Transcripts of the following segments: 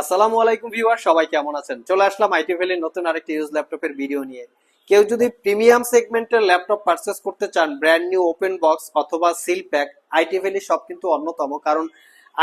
আসসালামু আলাইকুম ভিউয়ার, সবাই কেমন আছেন? চলে আসলাম আইটি ভ্যালির নতুন আরেকটি ইউজ ল্যাপটপের ভিডিও নিয়ে। কেউ যদি প্রিমিয়াম সেগমেন্টের ল্যাপটপ পারচেস করতে চান ব্র্যান্ড নিউ ওপেন বক্স অথবা seal pack IT valley shop কিন্তু অন্যতম। কারণ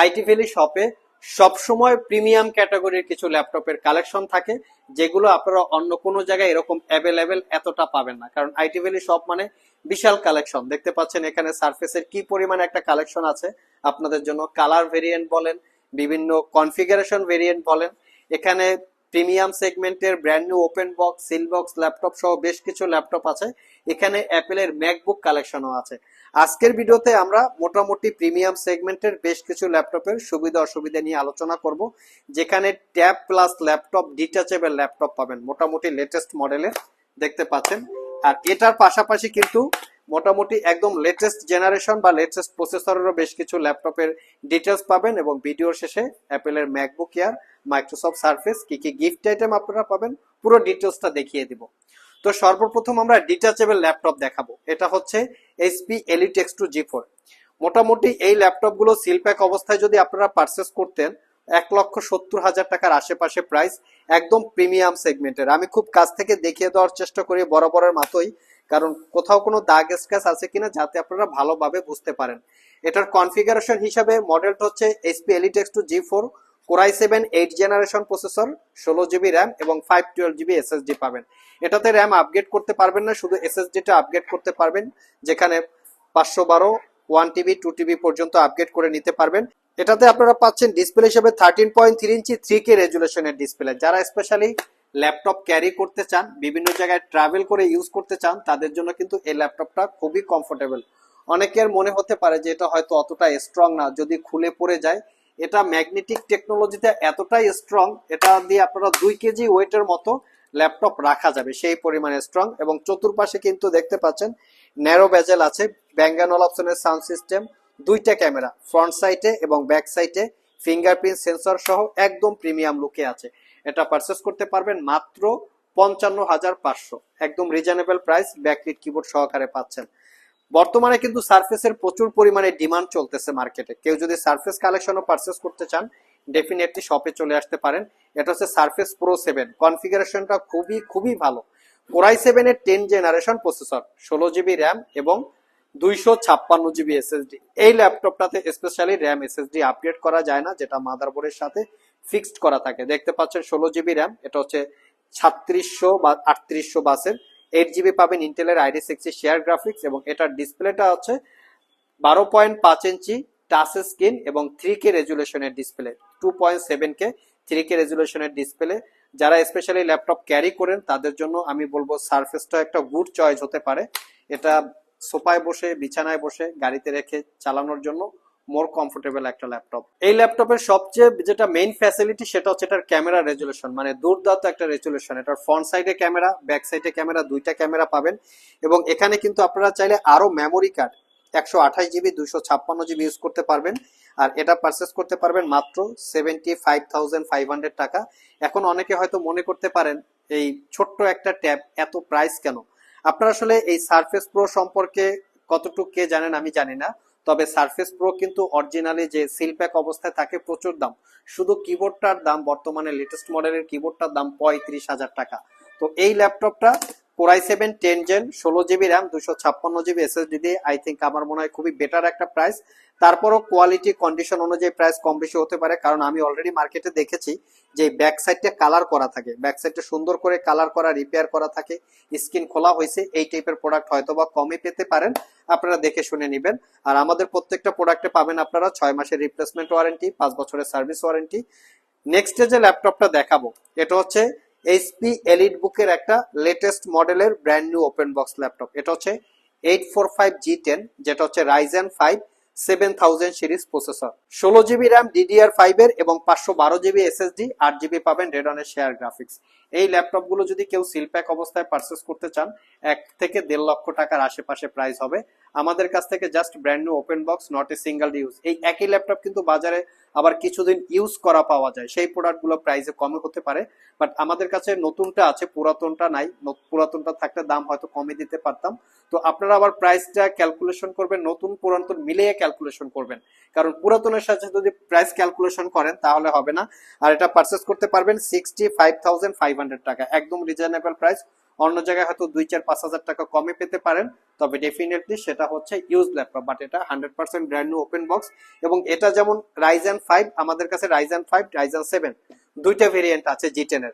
আইটি ভ্যালি শপে সবসময় প্রিমিয়াম ক্যাটাগরির কিছু ল্যাপটপের কালেকশন থাকে, যেগুলো আপনারা অন্য কোনো জায়গায় এরকম অ্যাভেলেবেল এতটা পাবেন না। কারণ আইটি ভ্যালি শপ মানে বিশাল কালেকশন দেখতে পাচ্ছেন এখানে সার্ফেসের কি পরিমাণে একটা কালেকশন আছে, আপনাদের জন্য কালার ভেরিয়েন্ট বলেন বিভিন্ন কনফিগারেশন ভেরিয়েন্ট বলেন। এখানে প্রিমিয়াম সেগমেন্টের brand new open box seal box laptop সহ বেশ কিছু ল্যাপটপ আছে। এখানে অ্যাপেলের ম্যাকবুক কালেকশনও আছে। আজকের ভিডিওতে আমরা মোটামুটি প্রিমিয়াম সেগমেন্টের বেশ কিছু ল্যাপটপের সুবিধা অসুবিধা নিয়ে আলোচনা করব। যেখানে tab plus laptop detachable laptop পাবেন। মোটামুটি লেটেস্ট মডেলের দেখতে পাচ্ছেন। আর এটার পাশাপাশি কিন্তু মোটামুটি একদম লেটেস্ট জেনারেশন বা লেটেস্ট প্রসেসরেরও বেশ কিছু ল্যাপটপের ডিটেলস পাবেন এবং ভিডিওর শেষে অ্যাপেলের ম্যাকবুক এয়ার মাইক্রোসফট সার্ফেস কি কি গিফট আইটেম আপনারা পাবেন, পুরো ডিটেলসটা দেখিয়ে দিব। তো সর্বপ্রথম আমরা ডিটাচেবল ল্যাপটপ দেখাবো। এটা হচ্ছে HP Elite X two G four মোটামুটি এই ল্যাপটপগুলো সিলপ্যাক অবস্থায় যদি আপনারা পারচেস করতেন, এক লক্ষ সত্তর হাজার টাকার আশেপাশে প্রাইস একদম প্রিমিয়াম সেগমেন্টের আমি খুব কাছ থেকে দেখিয়ে দেওয়ার চেষ্টা করি, বরাবরের মতোই। কারণ কোথাও কোনো দাগ স্ক্যাচ আছে কিনা যাতে আপনারা ভালোভাবে বুঝতে পারেন। এটার কনফিগারেশন হিসাবে মডেলটা হচ্ছে HP Elite X two G four core i seven eight generation processor ষোলো জিবি র্যাম এবং ফাইভ টুয়েলভ জিবি এসএসডি পাবেন। এটাতে র্যাম আপগ্রেড করতে পারবেন না, শুধু এসএসডিটা আপগ্রেড করতে পারবেন, যেখানে পাঁচশো বারো ওয়ান টিবি টু টিবি পর্যন্ত আপগ্রেড করে নিতে পারবেন। এটাতে আপনারা পাচ্ছেন ডিসপ্লে হিসেবে thirteen point three inch three K রেজুলেশনের display যারা স্পেশালি ল্যাপটপ ক্যারি করতে চান, বিভিন্ন জায়গায় ট্রাভেল করে ইউজ করতে চান, তাদের জন্য কিন্তু এই ল্যাপটপটা খুবই কমফোর্টেবল অনেকের মনে হতে পারে যে এটা হয়তো অতটা স্ট্রং না, যদি খুলে পড়ে যায়, এটা ম্যাগনেটিক টেকনোলজিতে এতটাই স্ট্রং এটা দিয়ে আপনারা দুই কেজি ওয়েটের মতো ল্যাপটপ রাখা যাবে, সেই পরিমাণে স্ট্রং এবং চতুর্পাশে কিন্তু দেখতে পাচ্ছেন ন্যারো ব্যাজেল আছে ব্যাঙ্গানল অপশনের সাউন্ড সিস্টেম দুইটা ক্যামেরা ফ্রন্ট সাইডে এবং ব্যাক সাইডে ফিঙ্গারপ্রিন্ট সেন্সর সহ একদম প্রিমিয়াম লুকে আছে। এটা পারচেস করতে পারবেন মাত্র পঞ্চান্ন হাজার পাঁচশো। একদম রিজনেবল প্রাইস ব্যাকলিট কিবোর্ড সহকারে পাচ্ছেন। বর্তমানে কিন্তু সার্ফেসের প্রচুর পরিমাণে ডিমান্ড চলতেছে মার্কেটে কেউ যদি সার্ফেস কালেকশনও পারচেস করতে চান ডেফিনেটলি শপে চলে আসতে পারেন। এটা হচ্ছে সার্ফেস প্রো সেভেন কনফিগারেশনটা খুবই খুবই ভালো। কোরাই সেভেনের টেন জেনারেশন প্রসেসর ষোলো জিবি র্যাম এবং দুইশো ছাপ্পান্ন জিবি এসএসডি এই ল্যাপটপটাতে স্পেশালি র্যাম এসএসডি আপগ্রেড করা যায় না, যেটা মাদারবোর্ডের সাথে ফিক্সড করা থাকে। দেখতে পাচ্ছেন ষোলো জিবি র্যাম এটা হচ্ছে ছাত্রিশশো বা আটত্রিশশো বাসের। এইট জিবি পাবেন ইন্টেলের আইডি সিক্সটি শেয়ার গ্রাফিক্স এবং এটার ডিসপ্লেটা হচ্ছে বারো পয়েন্ট পাঁচ ইঞ্চি টাচ স্ক্রিন এবং three K রেজুলেশনের display two point seven K three K রেজুলেশনের display যারা স্পেশালি ল্যাপটপ ক্যারি করেন, তাদের জন্য আমি বলব সার্ফেসটা একটা গুড চয়েস হতে পারে। এটা সোফায় বসে, বিছানায় বসে, গাড়িতে রেখে চালানোর জন্য মোর কমফোর্টেবল একটা ল্যাপটপ এই ল্যাপটপের সবচেয়ে যেটা মেইন ফ্যাসিলিটি সেটা হচ্ছে এটার ক্যামেরা রেজুলেশন মানে দুর্দান্ত একটা রেজুলেশন এটার ফ্রন্ট সাইডে ক্যামেরা ব্যাক সাইডে ক্যামেরা দুইটা ক্যামেরা পাবেন। এবং এখানে কিন্তু আপনারা চাইলে আরও মেমোরি কার্ড একশো আঠাশ জিবি দুইশো ছাপ্পান্ন জিবি ইউজ করতে পারবেন। আর এটা পারচেস করতে পারবেন মাত্র seventy five thousand five hundred টাকা। এখন অনেকে হয়তো মনে করতে পারেন, এই ছোট্ট একটা ট্যাব এত প্রাইস কেন? আপনারা আসলে এই সারফেস প্রো সম্পর্কে কতটুকু কে জানেন আমি জানি না। তবে সার্ফেস প্রো কিন্তু অরিজিনালি যে সিল প্যাক অবস্থায় থাকে প্রচুর দাম। শুধু কিবোর্ডটার দাম বর্তমানে লেটেস্ট মডেলের কিবোর্ডটার দাম পঁয়ত্রিশ হাজার টাকা। তো এই ল্যাপটপটা core i seven ten gen ষোলো জিবি র্যাম দুশো ছাপ্পান্ন জিবি এসএসডি দিয়ে আই থিঙ্ক আমার মনে হয় খুবই বেটার একটা প্রাইস তারপরও কোয়ালিটি কন্ডিশন অনুযায়ী প্রাইস কম বেশি হতে পারে, কারণ আমি অলরেডি মার্কেটে দেখেছি যে ব্যাক সাইডটা কালার করা থাকে। ব্যাক সাইডটা সুন্দর করে কালার করা রিপেয়ার করা থাকে স্ক্রিন খোলা হয়েছে, এই টাইপের প্রোডাক্ট হয়তো বা কমে পেতে পারেন, আপনারা দেখে শুনে নেবেন। আর আমাদের প্রত্যেকটা প্রোডাক্টে পাবেন আপনারা ছয় মাসের রিপ্লেসমেন্ট ওয়ারেন্টি পাঁচ বছরের সার্ভিস ওয়ারেন্টি নেক্সট যে ল্যাপটপটা দেখাবো, এটা হচ্ছে এইচপি এলিট বুকের একটা লেটেস্ট মডেলের brand new open box laptop এটা হচ্ছে eight four five G ten যেটা হচ্ছে Ryzen five seven thousand series processor ষোলো জিবি র্যাম ডিডিআর ফাইভ এর এবং পাঁচশো বারো জিবি এসএসডি আট জিবি পাবেন রেডনের শেয়ার গ্রাফিক্স এই ল্যাপটপগুলো যদি কেউ সিলপ্যাক অবস্থায় পারচেস করতে চান, এক থেকে দেড় লক্ষ টাকার আশেপাশে প্রাইস হবে। আমাদের কাছ থেকে just brand new open box not a single use এই একই ল্যাপটপ কিন্তু বাজারে আবার কিছুদিন ইউজ করা পাওয়া যায়। সেই প্রোডাক্টগুলো প্রাইসে কমে হতে পারে বাট আমাদের কাছে নতুনটা আছে, পুরাতনটা নাই পুরাতনটা থাকলে দাম হয়তো কমে দিতে পারতাম। তো আপনারা আবার প্রাইসটা ক্যালকুলেশন করবেন, নতুন, পুরাতন মিলিয়ে ক্যালকুলেশন করবেন। কারণ পুরাতনের সাথে যদি প্রাইস ক্যালকুলেশন করেন, তাহলে হবে না। আর এটা পারচেস করতে পারবেন sixty five thousand five hundred টাকা, একদম রিজনেবল প্রাইস অন্য জায়গায় হয়তো দুই চার, পাঁচ হাজার টাকা কমে পেতে পারেন, তবে ডেফিনেটলি সেটা হচ্ছে ইউজ ল্যাপটপ বাট এটা hundred percent brand new open box এবং এটা যেমন রাইজেন ফাইভ আমাদের কাছে রাইজেন ফাইভ রাইজেন সেভেন দুইটা ভেরিয়েন্ট আছে জি টেনের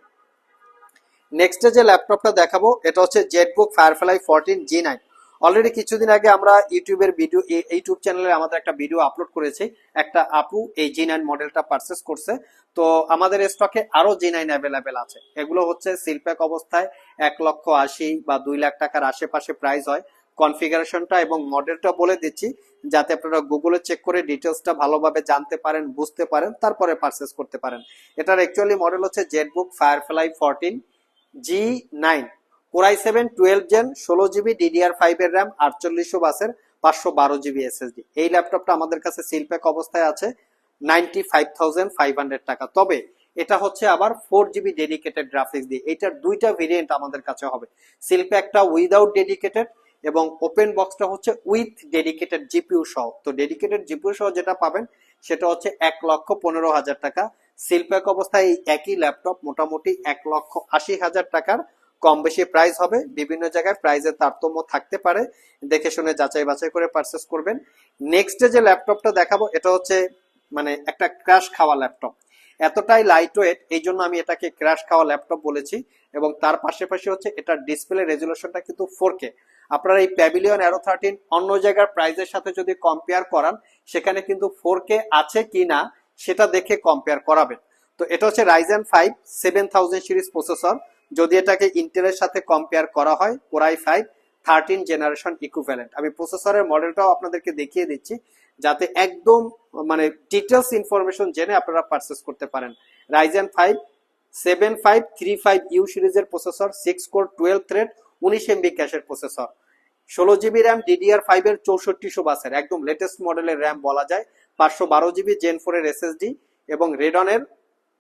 নেক্সটে যে ল্যাপটপটা দেখাবো, এটা হচ্ছে ZBook Firefly fourteen G nine already কিছুদিন আগে আমরা ইউটিউবের ভিডিও ইউটিউব চ্যানেলে আমাদের একটা ভিডিও আপলোড করেছি। একটা আপু এই জি নাইন মডেলটা পারচেস করছে। তো আমাদের স্টকে আরও জি নাইন অ্যাভেলেবেল আছে। এগুলো হচ্ছে সিলপ্যাক অবস্থায় এক লক্ষ আশি বা দুই লাখ টাকার আশেপাশে প্রাইস হয়। কনফিগারেশনটা এবং মডেলটা বলে দিচ্ছি, যাতে আপনারা গুগলে চেক করে ডিটেলসটা ভালোভাবে জানতে পারেন, বুঝতে পারেন, তারপরে পারচেস করতে পারেন। এটার অ্যাকচুয়ালি মডেল হচ্ছে ZBook Firefly fourteen G nine core i seven twelve gen ষোলো জিবি ডিডিআর ফাইভ এর র্যাম আটচল্লিশশো বাসের পাঁচশো বারো জিবি এসএসডি এই ল্যাপটপটা আমাদের কাছে সিলপ্যাক অবস্থায় আছে ninety five thousand five hundred টাকা। তবে এটা হচ্ছে আবার ফোর জিবি ডেডিকেটেড গ্রাফিক্স দিয়ে। এটার দুইটা ভেরিয়েন্ট আমাদের কাছে হবে। সিলপ্যাকটা উইদাউট ডেডিকেটেড এবং ওপেন বক্সটা হচ্ছে উইথ ডেডিকেটেড জিপিউ সহ। তো ডেডিকেটেড জিপিউ সহ যেটা পাবেন, সেটা হচ্ছে এক লক্ষ পনেরো হাজার টাকা। সিলপ্যাক অবস্থায় এই একই ল্যাপটপ মোটামুটি এক লক্ষ আশি হাজার টাকার কম বেশি প্রাইস হবে। বিভিন্ন জায়গায় প্রাইজের তারতম্য থাকতে পারে। দেখে শুনে যাচাই বাছাই করে পারচেস করবেন। নেক্সট যে ল্যাপটপটা দেখাবো, এটা হচ্ছে মানে একটা ক্র্যাশ খাওয়া ল্যাপটপ এতটাই লাইট ওয়েট এই জন্য আমি এটাকে ক্র্যাশ খাওয়া ল্যাপটপ বলেছি এবং তার পাশাপাশি হচ্ছে এটার ডিসপ্লে রেজুলেশনটা কিন্তু ফোর কে আপনারা এই প্যাভিলিয়ন অ্যারো থার্টিন অন্য জায়গার প্রাইজের সাথে যদি কম্পেয়ার করান, সেখানে কিন্তু ফোর কে আছে কি না, সেটা দেখে কম্পেয়ার করাবেন। তো এটা হচ্ছে Ryzen five seven thousand series processor যদি এটাকে ইন্টেলের সাথে কম্পেয়ার করা হয় core i five thirteen generation equivalent আমি প্রসেসরের মডেলটাও আপনাদেরকে দেখিয়ে দিচ্ছি, যাতে একদম মানে ডিটেলস ইনফরমেশন জেনে আপনারা পারচেস করতে পারেন। Ryzen five seven five three five U সিরিজের processor six core twelve thread উনিশ এমবি ক্যাশের প্রসেসর ষোলো জিবি র্যাম ডিডিআর ফাইভ এর চৌষট্টিশো বাসের, একদম লেটেস্ট মডেলের র্যাম বলা যায়। পাঁচশো বারো জিবি জেন ফোর এর এসএসডি এবং রেডনের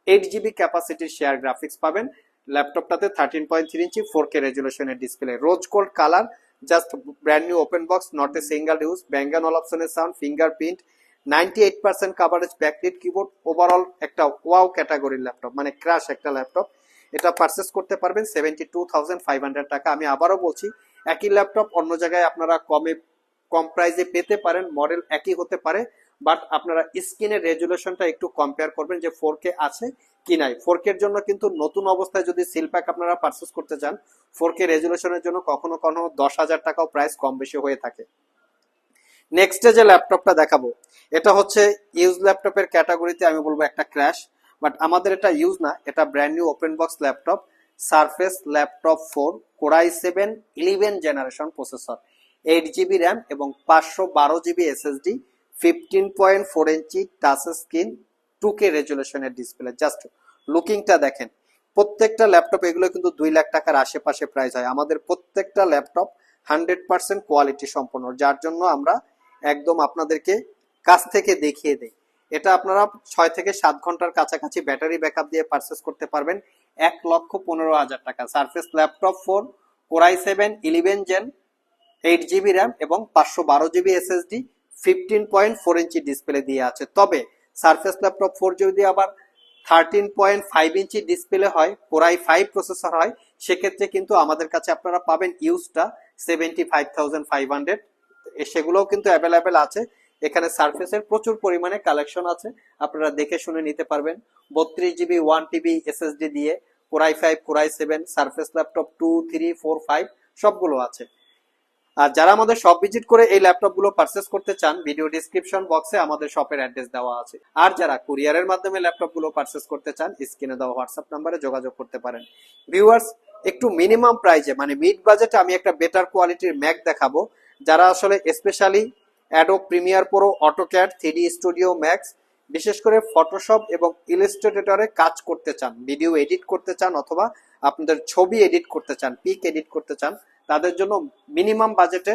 এইট জিবি ক্যাপাসিটির শেয়ার গ্রাফিক্স পাবেন। ল্যাপটপটাতে thirteen point three inch four K রেজুলেশনের display rose gold colour just brand new open box not a single use ব্যাঙ্গান অল অপশনের sound fingerprint ninety eight percent coverage backlit keyboard overall একটা wow ক্যাটাগরির laptop মানে crush একটা laptop এটা purchase করতে পারবেন seventy two thousand five hundred টাকা। আমি আবারও বলছি, একই ল্যাপটপ অন্য জায়গায় আপনারা কমে, কম প্রাইসে পেতে পারেন মডেল একই হতে পারে। বাট আপনারা স্ক্রিনের রেজুলেশনটা একটু কম্পেয়ার করবেন যে ফোর কে আছে কি নাই। ফোর এর জন্য কিন্তু নতুন অবস্থায় যদি সিলপ্যাক আপনারা পারচেস করতে চান ফোর কে রেজুলেশনের জন্য কখনো কখনো দশ হাজার টাকাও প্রাইস কম বেশি হয়ে থাকে। নেক্সটে যে ল্যাপটপটা দেখাবো, এটা হচ্ছে ইউজ ল্যাপটপের ক্যাটাগরিতে আমি বলব একটা ক্র্যাশ বাট আমাদের এটা ইউজ না, এটা brand new open box laptop Surface Laptop four core i seven eleven generation processor eight GB RAM এবং পাঁচশো বারো GB SSD fifteen point four inch touch screen two K রেজুলেশনের display just লুকিংটা দেখেন। প্রত্যেকটা ল্যাপটপ এগুলো কিন্তু দুই লাখ টাকার আশেপাশে প্রাইস হয়। আমাদের প্রত্যেকটা ল্যাপটপ হান্ড্রেড পার্সেন্ট কোয়ালিটি সম্পন্ন। যার জন্য আমরা একদম আপনাদেরকে কাছ থেকে দেখিয়ে দেই। এটা আপনারা ছয় থেকে সাত ঘণ্টার কাছাকাছি ব্যাটারি ব্যাকআপ দিয়ে পারচেস করতে পারবেন। এক লক্ষ পনেরো হাজার টাকা। Surface laptop four core i seven eleven gen eight GB RAM এবং পাঁচশো বারো GB SSD fifteen point four ইঞ্চি ডিসপ্লে দিয়ে আছে। তবে সারফেস ল্যাপটপ ফোর যদি আবার থার্টিন পয়েন্ট ফাইভ ইঞ্চি ডিসপ্লে হয় কোরাই ফাইভ প্রসেসর হয়, সেক্ষেত্রে কিন্তু আমাদের কাছে আপনারা পাবেন ইউজটা seventy five thousand five hundred সেগুলোও কিন্তু অ্যাভেলেবেল আছে। এখানে সার্ফেসের প্রচুর পরিমাণে কালেকশন আছে। আপনারা দেখে শুনে নিতে পারবেন। বত্রিশ জিবি ওয়ান টিবি এসএসডি দিয়ে core i five core i seven Surface laptop two three four five সবগুলো আছে। আর যারা আমাদের শপ ভিজিট করে এই ল্যাপটপগুলো পারচেস করতে চান ভিডিও ডিসক্রিপশন বক্সে আমাদের শপের অ্যাড্রেস দেওয়া আছে। আর যারা কুরিয়ারের মাধ্যমে ল্যাপটপগুলো পারচেস করতে চান স্ক্রিনে দেওয়া হোয়াটসঅ্যাপ নাম্বারে যোগাযোগ করতে পারেন। ভিউয়ার্স একটু মিনিমাম প্রাইজে মানে মিড বাজেটে আমি একটা বেটার কোয়ালিটির ম্যাক দেখাবো। যারা আসলে specially Adobe Premiere Pro AutoCAD three Studio Max বিশেষ করে ফটোশপ এবং ইলাস্ট্রেটরে কাজ করতে চান ভিডিও এডিট করতে চান অথবা আপনাদের ছবি এডিট করতে চান পিক এডিট করতে চান, তাদের জন্য মিনিমাম বাজেটে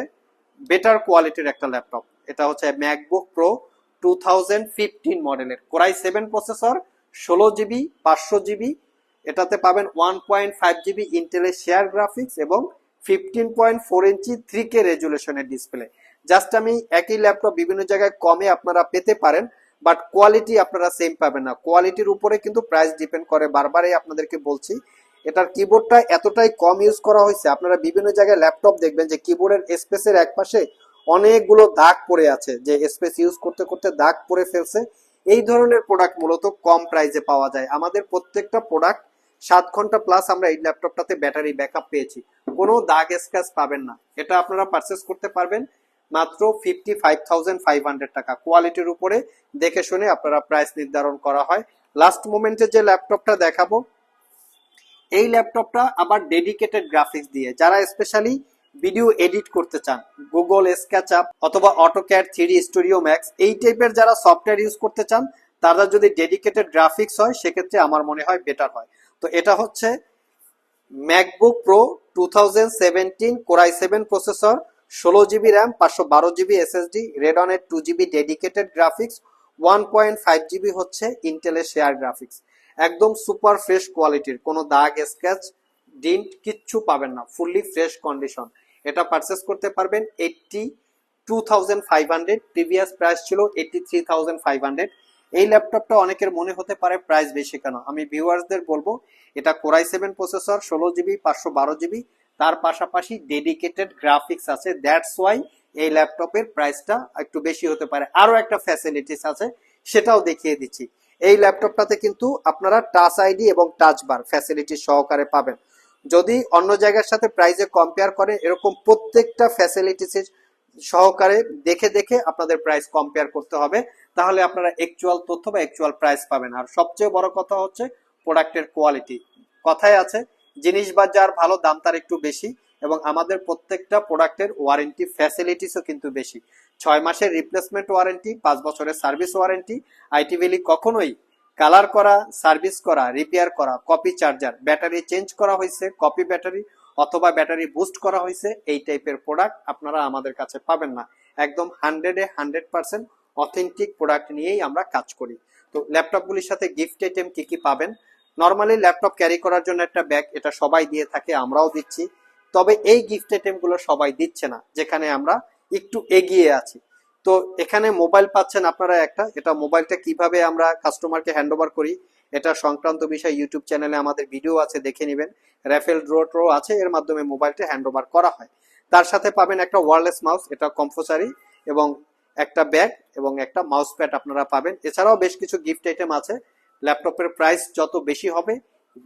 বেটার কোয়ালিটির একটা ল্যাপটপ এটা হচ্ছে MacBook Pro two thousand fifteen মডেলের কোরাই সেভেন প্রসেসর ষোলো জিবি পাঁচশো জিবি এটাতে পাবেন ওয়ান পয়েন্ট ফাইভ জিবি ইন্টেলের শেয়ার গ্রাফিক্স এবং fifteen point four inch three K রেজুলেশনের display just আমি একই ল্যাপটপ বিভিন্ন জায়গায় কমে আপনারা পেতে পারেন। বাট কোয়ালিটি আপনারা সেম পাবেন না। কোয়ালিটির উপরে কিন্তু প্রাইস ডিপেন্ড করে। বারবারই আপনাদেরকে বলছি, এটার কিবোর্ডটা এতটাই কম ইউজ করা হয়েছে। আপনারা বিভিন্ন জায়গায় ল্যাপটপ দেখবেন যে কিবোর্ডের স্পেসের এক পাশে অনেকগুলো দাগ পড়ে আছে। যে স্পেস ইউজ করতে করতে দাগ পড়ে ফেলছে। এই ধরনের প্রোডাক্ট মূলত কম প্রাইসে পাওয়া যায়। আমাদের প্রত্যেকটা প্রোডাক্ট সাত ঘণ্টা প্লাস আমরা এই ল্যাপটপটাতে ব্যাটারি ব্যাকআপ পেয়েছি। কোনো দাগ স্ক্র্যাচ পাবেন না। এটা আপনারা পারচেস করতে পারবেন। মাত্র fifty five thousand five hundred টাকা। কোয়ালিটির উপরে দেখে শুনে আপনারা প্রাইস নির্ধারণ করা হয়। লাস্ট মোমেন্টে যে ল্যাপটপটা দেখাবো, এই ল্যাপটপটা আবার ডেডিকেটেড গ্রাফিক্স দিয়ে। যারা স্পেশালি ভিডিও এডিট করতে চান গুগল স্কেচআপ অথবা অটোক্যাড থ্রি স্টুডিও ম্যাক্স এই টাইপের যারা সফটওয়্যার ইউজ করতে চান, তারা যদি ডেডিকেটেড গ্রাফিক্স হয়, সেক্ষেত্রে আমার মনে হয় বেটার হয়। তো এটা হচ্ছে MacBook Pro two thousand seventeen core i seven processor ষোলো জিবি র্যাম, পাঁচশো বারো GB SSD রেডনের two GB dedicated graphics one point five GB হচ্ছে ইন্টেলের শেয়ার গ্রাফিক্স একদম সুপার ফ্রেশ কোয়ালিটির কোনো দাগ স্ক্র্যাচ ডিন্ট কিচ্ছু পাবেন না ফুললি ফ্রেশ কন্ডিশন এটা পারচেস করতে পারবেন eighty two thousand five hundred previous price ছিল eighty three thousand five hundred এই ল্যাপটপটা অনেকের মনে হতে পারে প্রাইস বেশি কেন? আমি ভিউয়ার্সদের বলব, এটা কোরাই সেভেন প্রসেসর ষোলো জিবি, পাঁচশো বারো জিবি তার পাশাপাশি ডেডিকেটেড গ্রাফিক্স আছে। দ্যাটস ওয়াই এই ল্যাপটপের প্রাইসটা একটু বেশি হতে পারে। আরও একটা ফ্যাসিলিটিস আছে, সেটাও দেখিয়ে দিচ্ছি। এই ল্যাপটপটাতে কিন্তু আপনারা টাচ আইডি এবং টাচ বার ফ্যাসিলিটি সহকারে পাবেন। যদি অন্য জায়গার সাথে প্রাইসে কম্পেয়ার করে, এরকম প্রত্যেকটা ফ্যাসিলিটিস সহকারে দেখে দেখে আপনাদের প্রাইস কম্পেয়ার করতে হবে। তাহলে আপনারা অ্যাকচুয়াল তথ্য বা অ্যাকচুয়াল প্রাইস পাবেন। আর সবচেয়ে বড় কথা হচ্ছে প্রোডাক্টের কোয়ালিটি কথায় আছে জিনিস বাজার ভালো দাম তার একটু বেশি এবং আমাদের প্রত্যেকটা প্রোডাক্টের ওয়ারেন্টি ফ্যাসিলিটিসও কিন্তু বেশি। ছয় মাসের রিপ্লেসমেন্ট ওয়ারেন্টি পাঁচ বছরের সার্ভিস ওয়ারেন্টি আইটি ভ্যালি কখনোই কালার করা সার্ভিস করা রিপেয়ার করা কপি চার্জার ব্যাটারি চেঞ্জ করা হয়েছে কপি ব্যাটারি অথবা ব্যাটারি বুস্ট করা হয়েছে, এই টাইপের প্রোডাক্ট আপনারা আমাদের কাছে পাবেন না। একদম হান্ড্রেডে হান্ড্রেড পার্সেন্ট অথেন্টিক প্রোডাক্ট নিয়েই আমরা কাজ করি। তো ল্যাপটপগুলির সাথে গিফট আইটেম কি কি পাবেন? নর্মালি ল্যাপটপ ক্যারি করার জন্য একটা ব্যাগ এটা সবাই দিয়ে থাকে, আমরাও দিচ্ছি। তবে এই গিফট আইটেমগুলো সবাই দিচ্ছে না, যেখানে আমরা একটু এগিয়ে আছি। তো এখানে মোবাইল পাচ্ছেন আপনারা একটা, এটা মোবাইলটা কীভাবে আমরা কাস্টমারকে হ্যান্ড ওভার করি, এটা সংক্রান্ত বিষয় ইউটিউব চ্যানেলে আমাদের ভিডিও আছে, দেখে নেবেন। র্যাফেল ড্রো ট্রো আছে, এর মাধ্যমে মোবাইলটা হ্যান্ড ওভার করা হয়। তার সাথে পাবেন একটা ওয়ারলেস মাউস এটা কম্পোসারি এবং একটা ব্যাগ এবং একটা মাউস প্যাড আপনারা পাবেন। এছাড়াও বেশ কিছু গিফট আইটেম আছে ল্যাপটপের প্রাইস যত বেশি হবে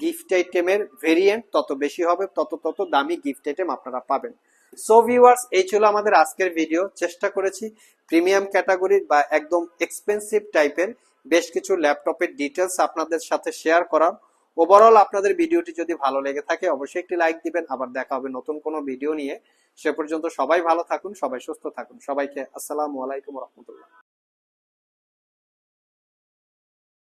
গিফট আইটেমের ভেরিয়েন্ট তত বেশি হবে, তত তত দামি গিফট আইটেম আপনারা পাবেন। সো ভিউয়ার্স এই ছিল আমাদের আজকের ভিডিও চেষ্টা করেছি প্রিমিয়াম ক্যাটাগরির বা একদম এক্সপেন্সিভ টাইপের বেশ কিছু ল্যাপটপের ডিটেলস আপনাদের সাথে শেয়ার করার। ওভারঅল আপনাদের ভিডিওটি যদি ভালো লেগে থাকে, অবশ্যই একটি লাইক দিবেন। আবার দেখা হবে নতুন কোনো ভিডিও নিয়ে। সে পর্যন্ত সবাই ভালো থাকুন, সবাই সুস্থ থাকুন। সবাইকে আসসালামু আলাইকুম রহমতুল্লাহ।